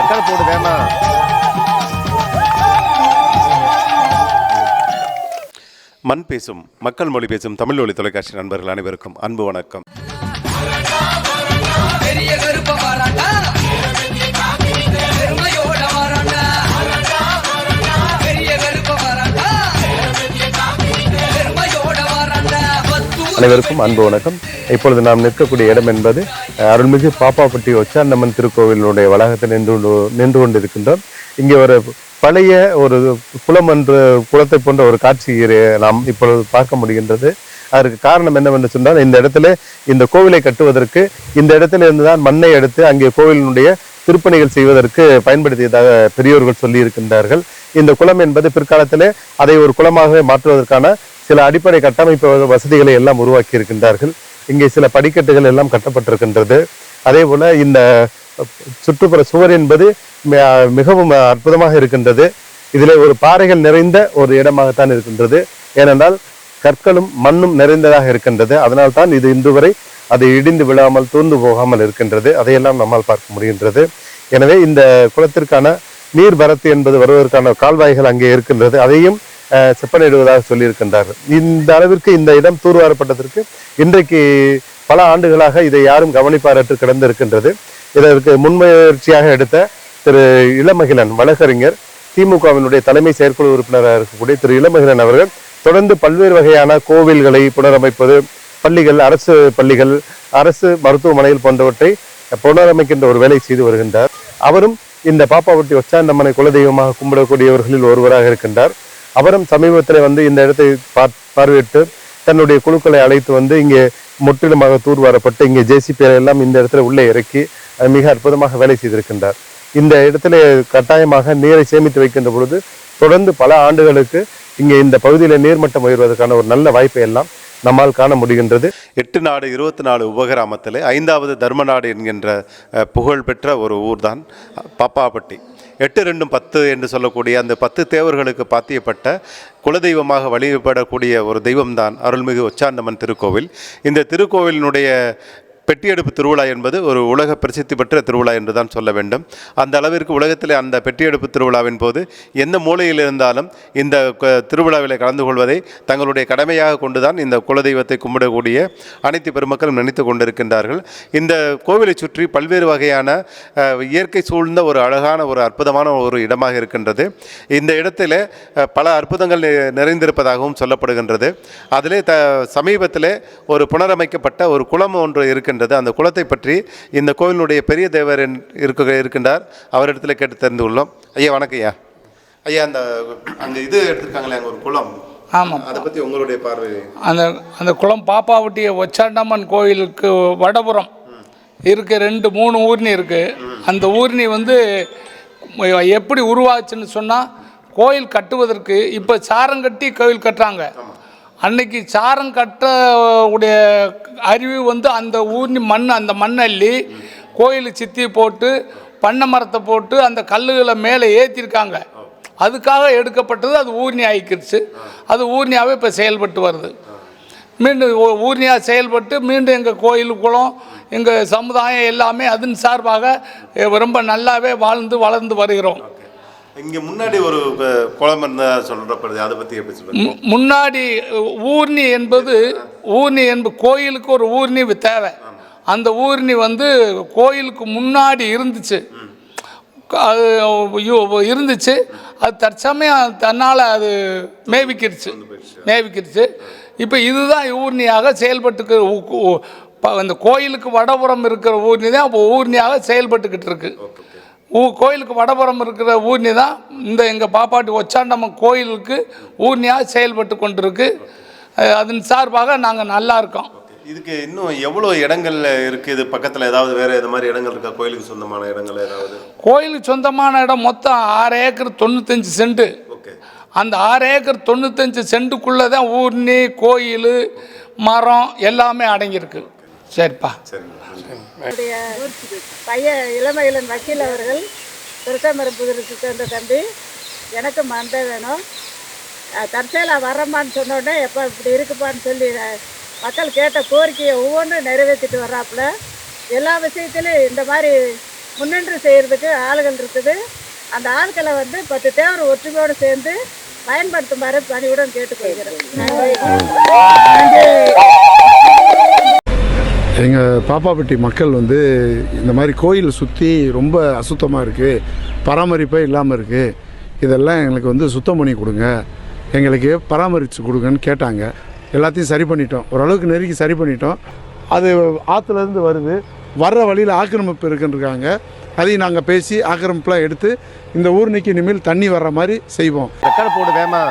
அதை போடு வேமா மண் பேசும் மக்கள் மொழி பேசும் தமிழ் ஒளி தொலைக்காட்சி நண்பர்கள் அனைவருக்கும் அன்பு வணக்கம். அனைவருக்கும் அன்பு வணக்கம். இப்பொழுது நாம் நிற்கக்கூடிய இடம் என்பது அருள்மிகு பாப்பாப்பட்டி ஒச்சாண்டம்மன் திருக்கோவிலுடைய வளாகத்தில் நின்று கொண்டு- நின்று கொண்டிருக்கின்றோம். இங்கே ஒரு பழைய ஒரு குளம் என்ற குளத்தை போன்ற ஒரு காட்சி நாம் இப்பொழுது பார்க்க முடிகின்றது. அதற்கு காரணம் என்னவென்று சொன்னால் இந்த இடத்துல இந்த கோவிலை கட்டுவதற்கு இந்த இடத்துல இருந்துதான் மண்ணை எடுத்து அங்கே கோவிலினுடைய திருப்பணிகள் செய்வதற்கு பயன்படுத்தியதாக பெரியோர்கள் சொல்லி இருக்கின்றார்கள் இந்த குளம் என்பது பிற்காலத்திலே அதை ஒரு குளமாகவே மாற்றுவதற்கான சில அடிப்படை கட்டமைப்பு வசதிகளை எல்லாம் உருவாக்கி இருக்கின்றார்கள். இங்கே சில படிக்கட்டுகள் எல்லாம் கட்டப்பட்டிருக்கின்றது. அதே போல இந்த சுற்றுப்புற சுவர் என்பது மிகவும் அற்புதமாக இருக்கின்றது. இதில் ஒரு பாறைகள் நிறைந்த ஒரு இடமாகத்தான் இருக்கின்றது. ஏனென்றால் கற்களும் மண்ணும் நிறைந்ததாக இருக்கின்றது. அதனால் தான் இது இன்று வரை அது இடிந்து விழாமல் தூர்ந்து போகாமல் இருக்கின்றது. அதையெல்லாம் நம்மால் பார்க்க முடிகின்றது. எனவே இந்த குளத்திற்கான நீர் வரத்து என்பது வருவதற்கான கால்வாய்கள் அங்கே இருக்கின்றது. அதையும் செப்பனிடுவதாக சொல்லியிருக்கின்றார். இந்த அளவிற்கு இந்த இடம் தூர்வாரப்பட்டதற்கு இன்றைக்கு பல ஆண்டுகளாக இதை யாரும் கவனிப்பாரற்று கிடந்திருக்கின்றது. இதற்கு முன்முயற்சியாக எடுத்த திரு இளமகிழன் வழக்கறிஞர் திமுகவினுடைய தலைமை செயற்குழு உறுப்பினராக இருக்கக்கூடிய திரு இளமகிழன் அவர்கள் தொடர்ந்து பல்வேறு வகையான கோவில்களை புனரமைப்பது பள்ளிகள் அரசு பள்ளிகள் அரசு மருத்துவமனைகள் போன்றவற்றை புனரமைக்கின்ற ஒரு வேலை செய்து வருகின்றார். அவரும் இந்த பாப்பாவட்டி ஒச்சாண்டம்மனை குலதெய்வமாக கும்பிடக்கூடியவர்களில் ஒருவராக இருக்கின்றார். அவரும் சமீபத்தில் வந்து இந்த இடத்தை பார் பார்வையிட்டு தன்னுடைய குழுக்களை அழைத்து வந்து இங்கே முற்றிலுமாக தூர்வாரப்பட்டு இங்கே ஜேசிபி எல்லாம் இந்த இடத்துல உள்ளே இறக்கி மிக அற்புதமாக வேலை செய்திருக்கின்றார். இந்த இடத்துல கட்டாயமாக நீரை சேமித்து வைக்கின்ற பொழுது தொடர்ந்து பல ஆண்டுகளுக்கு இங்கே இந்த பகுதியில் நீர்மட்டம் உயர்வதற்கான ஒரு நல்ல வாய்ப்பை எல்லாம் நம்மால் காண முடிகின்றது. எட்டு நாடு இருபத்தி நாலு உபகிராமத்தில் ஐந்தாவது தர்மநாடு என்கின்ற புகழ்பெற்ற ஒரு ஊர்தான் பாப்பாப்பட்டி. எட்டு ரெண்டும் பத்து என்று சொல்லக்கூடிய அந்த பத்து தேவர்களுக்கு பாத்தியப்பட்ட குலதெய்வமாக வழிபடக்கூடிய ஒரு தெய்வம்தான் அருள்மிகு ஒச்சாண்டம்மன் திருக்கோவில். இந்த திருக்கோவிலினுடைய பெட்டியெடுப்பு திருவிழா என்பது ஒரு உலக பிரசித்தி பெற்ற திருவிழா என்று தான் சொல்ல வேண்டும். அந்த அளவிற்கு உலகத்தில் அந்த பெட்டியெடுப்பு திருவிழாவின் போது எந்த மூலையில் இருந்தாலும் இந்த திருவிழாவில் கலந்து கொள்வதை தங்களுடைய கடமையாக கொண்டுதான் இந்த குலதெய்வத்தை கும்பிடக்கூடிய அனைத்து பெருமக்களும் நினைத்து கொண்டிருக்கின்றார்கள். இந்த கோவிலை சுற்றி பல்வேறு வகையான இயற்கை சூழ்ந்த ஒரு அழகான ஒரு அற்புதமான ஒரு இடமாக இருக்கின்றது. இந்த இடத்துல பல அற்புதங்கள் நிறைந்திருப்பதாகவும் சொல்லப்படுகின்றது. அதிலே த சமீபத்தில் ஒரு புனரமைக்கப்பட்ட ஒரு குளம் ஒன்று இருக்கின்றது. அந்த குளத்தை பற்றி இந்த கோவிலுடைய பெரிய தேவர் இருக்க இருக்கின்றார். அவரிடத்துல கேட்டு தெரிந்து கொள்ளோம் ஐயா வணக்கம் ஐயா. ஐயா அந்த அங்கே இது எடுத்திருக்காங்களே அங்கே ஒரு குளம். ஆமாம். அதை பற்றி உங்களுடைய பார்வை. அந்த அந்த குளம் பாப்பாவட்டிய ஒச்சாண்டம்மன் கோயிலுக்கு வடபுறம் இருக்கு. ரெண்டு மூணு ஊர்னி இருக்கு. அந்த ஊர்னி வந்து எப்படி உருவாச்சுன்னு சொன்னால் கோயில் கட்டுவதற்கு இப்போ சாரம் கட்டி கோயில் கட்டுறாங்க. அன்னைக்கு சாரம் கட்ட உடைய அறிவு வந்து அந்த ஊர்னி மண் அந்த மண்ணள்ளி கோயில் சித்தி போட்டு பண்ணை மரத்தை போட்டு அந்த கல்லுகளை மேலே ஏற்றிருக்காங்க அதுக்காக எடுக்கப்பட்டது அது ஊர்னி ஆயிக்கிடுச்சு. அது ஊர்ணியாகவே இப்போ செயல்பட்டு வருது. மீண்டும் ஊ- செயல்பட்டு மீண்டும் எங்கள் கோயில் குளம் எங்கள் சமுதாயம் எல்லாமே அதன் சார்பாக ரொம்ப நல்லாவே வாழ்ந்து வளர்ந்து வருகிறோம். இங்கே முன்னாடி ஒரு குளம் இருந்தால் சொல்கிறப்படுது அதை பற்றி எப்படி சொல்லுங்க முன்னாடி ஊர்னி என்பது ஊர்னி என்பது கோயிலுக்கு ஒரு ஊர்னி தேவை. அந்த ஊர்னி வந்து கோயிலுக்கு முன்னாடி இருந்துச்சு. அது இருந்துச்சு. அது தற்சமயம் தன்னால் அது மேவிக்கிருச்சு. மேவிக்கிருச்சு. இப்போ இதுதான் ஊர்னியாக செயல்பட்டுக்கு அந்த கோயிலுக்கு வடபுறம் இருக்கிற ஊர்னி தான் இப்போ ஊர்னியாக செயல்பட்டுக்கிட்டு இருக்கு. ஊ கோயிலுக்கு வடபுறம் இருக்கிற ஊர்னி தான் இந்த எங்கள் பாப்பாட்டி ஒச்சாண்டம்மன் கோயிலுக்கு ஊர்னியாக செயல்பட்டு கொண்டிருக்கு. அதன் சார்பாக நாங்கள் நல்லா இருக்கோம். இதுக்கு இன்னும் எவ்வளோ இடங்கள் இருக்குது இது பக்கத்தில் ஏதாவது வேறு இது மாதிரி இடங்கள் இருக்கா? கோயிலுக்கு சொந்தமான இடங்கள் ஏதாவது? கோயிலுக்கு சொந்தமான இடம் மொத்தம் ஆறு ஏக்கர் தொண்ணூத்தஞ்சு சென்ட். ஓகே. அந்த ஆறு ஏக்கர் தொண்ணூத்தஞ்சு சென்ட்டுக்குள்ளே தான் ஊர்னி கோயில் மரம் எல்லாமே அடங்கியிருக்கு. சரிப்பா. என்னுடைய பையன் இளமயிலன் வக்கீல் அவர்கள் திருச்சமரப்புதருக்கு சேர்ந்த தம்பி எனக்கு மந்தை வேணும். அஹ் தற்செயலாக வரம்மான்னு சொன்ன உடனே எப்போ இப்படி இருக்குப்பான்னு சொல்லி மக்கள் கேட்ட கோரிக்கையை ஒவ்வொன்றும் நிறைவேற்றிட்டு வர்றாப்புல. எல்லா விஷயத்துலையும் இந்த மாதிரி முன்னின்று செய்கிறதுக்கு ஆளுகள் இருக்குது. அந்த ஆட்களை வந்து பத்து தேவர் ஒற்றுமையோடு சேர்ந்து பயன்படுத்துமாறு பணியுடன் கேட்டுக்கொள்கிறேன். நன்றி. எங்கள் பாப்பாப்பட்டி மக்கள் வந்து இந்த மாதிரி கோயில் சுற்றி ரொம்ப அசுத்தமாக இருக்குது பராமரிப்பே இல்லாமல் இருக்குது இதெல்லாம் எங்களுக்கு வந்து சுத்தம் பண்ணி கொடுங்க. எங்களுக்கு பராமரித்து கொடுங்கன்னு கேட்டாங்க. எல்லாத்தையும் சரி பண்ணிட்டோம். ஓரளவுக்கு நெருக்கி சரி பண்ணிட்டோம். அது ஆற்றுலேருந்து வருது. வர்ற வழியில் ஆக்கிரமிப்பு இருக்குன்றிருக்காங்க அதையும் நாங்கள் பேசி ஆக்கிரமிப்புலாம் எடுத்து இந்த ஊர் நிற்கி இனிமேல் தண்ணி வர்ற மாதிரி செய்வோம். ரெக்கார்டு போடு வேமா?